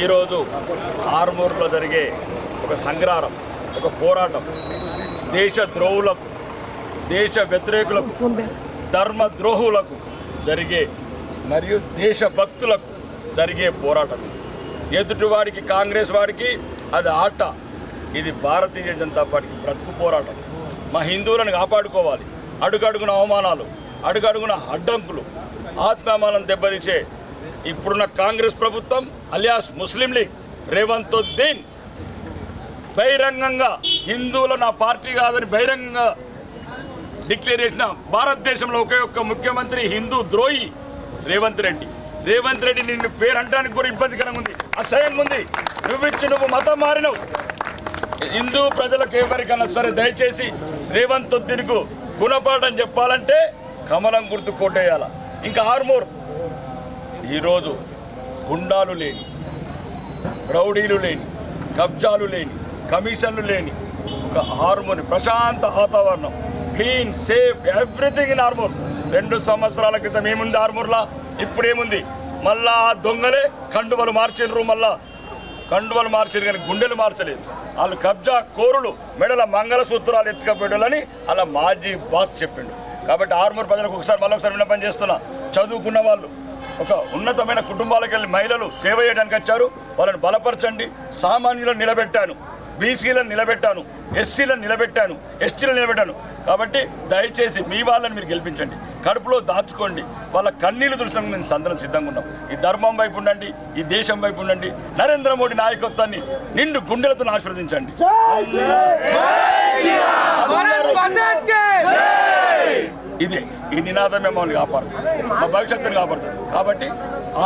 ఈరోజు ఆర్మూర్లో జరిగే ఒక సంగ్రారం ఒక పోరాటం. దేశ ద్రోహులకు దేశ వ్యతిరేకులకు ధర్మ ద్రోహులకు జరిగే మరియు దేశ భక్తులకు జరిగే పోరాటం. ఎదుటివాడికి కాంగ్రెస్ వాడికి అది ఆట. ఇది భారతీయ జనతా పార్టీకి బ్రతుకు పోరాటం. మా హిందువులను కాపాడుకోవాలి. అడుగడుగున అవమానాలు అడుగడుగున అడ్డంకులు ఆత్మామానం దెబ్బతీసే ఇప్పుడున్న కాంగ్రెస్ ప్రభుత్వం అలియాస్ ముస్లిం లీగ్ రేవంత్ ఉద్దీన్ బహిరంగంగా హిందువులు నా పార్టీ కాదని బహిరంగంగా డిక్లేర్ చేసిన భారతదేశంలో ఒకే ఒక్క ముఖ్యమంత్రి హిందూ ద్రోహి రేవంత్ రెడ్డి. రేవంత్ రెడ్డి నిన్ను పేరు అంటానికి కూడా ఇబ్బందికరంగా ఉంది. అసహ్యంగా ఉంది. నువ్విచ్చి నువ్వు మతం మారినవు. హిందూ ప్రజలకు ఎవరికైనా సరే దయచేసి రేవంత్ ఉద్దీన్కు గుణపాఠం చెప్పాలంటే కమలం గుర్తు కోటేయాల. ఇంకా ఆర్మూర్ ఈరోజు గుండాలు లేని రౌడీలు లేని కబ్జాలు లేని కమిషన్లు లేని ఒక హార్మోని ప్రశాంత వాతావరణం clean safe everything in Armoor రెండు సంవత్సరాల క్రితం ఏముంది ఆర్మూర్లా ఇప్పుడేముంది? మళ్ళా ఆ దొంగలే కండువలు మార్చిండ్రు మళ్ళా. కండువలు మార్చారు కానీ గుండెలు మార్చలేదు. వాళ్ళు కబ్జా కోరులు మెడల మంగళసూత్రాలు ఎత్తుకపోయాలని అలా మాజీ బాస్ చెప్పిండు. కాబట్టి ఆర్మూర్ ప్రజలకు ఒకసారి మళ్ళీ ఒకసారి విన్నపం చేస్తున్నా. చదువుకున్న వాళ్ళు ఒక ఉన్నతమైన కుటుంబాలకు వెళ్ళి మహిళలు సేవ చేయడానికి వచ్చారు. వాళ్ళని బలపరచండి. సామాన్యులను నిలబెట్టాను. బీసీలను నిలబెట్టాను. ఎస్సీలను నిలబెట్టాను. ఎస్టీలను నిలబెట్టాను. కాబట్టి దయచేసి మీ వాళ్ళని మీరు గెలిపించండి. కడుపులో దాచుకోండి. వాళ్ళ కన్నీళ్ళు తులసంగా మేము అందరం సిద్ధంగా ఉన్నాం. ఈ ధర్మం వైపు ఉండండి. ఈ దేశం వైపు ఉండండి. నరేంద్ర మోడీ నాయకత్వాన్ని నిండు గుండెలతో ఆశీర్వదించండి. ఇది ఈ నినాదం మిమ్మల్ని కాపాడుతుంది. మా భవిష్యత్తుని కాపాడుతుంది. కాబట్టి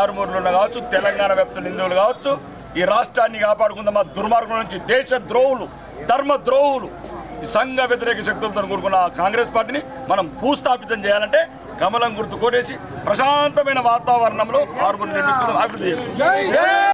ఆరుమూరులో కావచ్చు తెలంగాణ వ్యాప్త హిందువులు కావచ్చు ఈ రాష్ట్రాన్ని కాపాడుకుందాం. మా దుర్మార్గం నుంచి దేశ ద్రోహులు ధర్మ ద్రోహులు సంఘ వ్యతిరేక శక్తులతో కూడుకున్న కాంగ్రెస్ పార్టీని మనం భూస్థాపితం చేయాలంటే కమలం గుర్తు కొట్టేసి ప్రశాంతమైన వాతావరణంలో ఆరుగురు నిర్మించుకుందాం అభివృద్ధి చేసుకుందాం.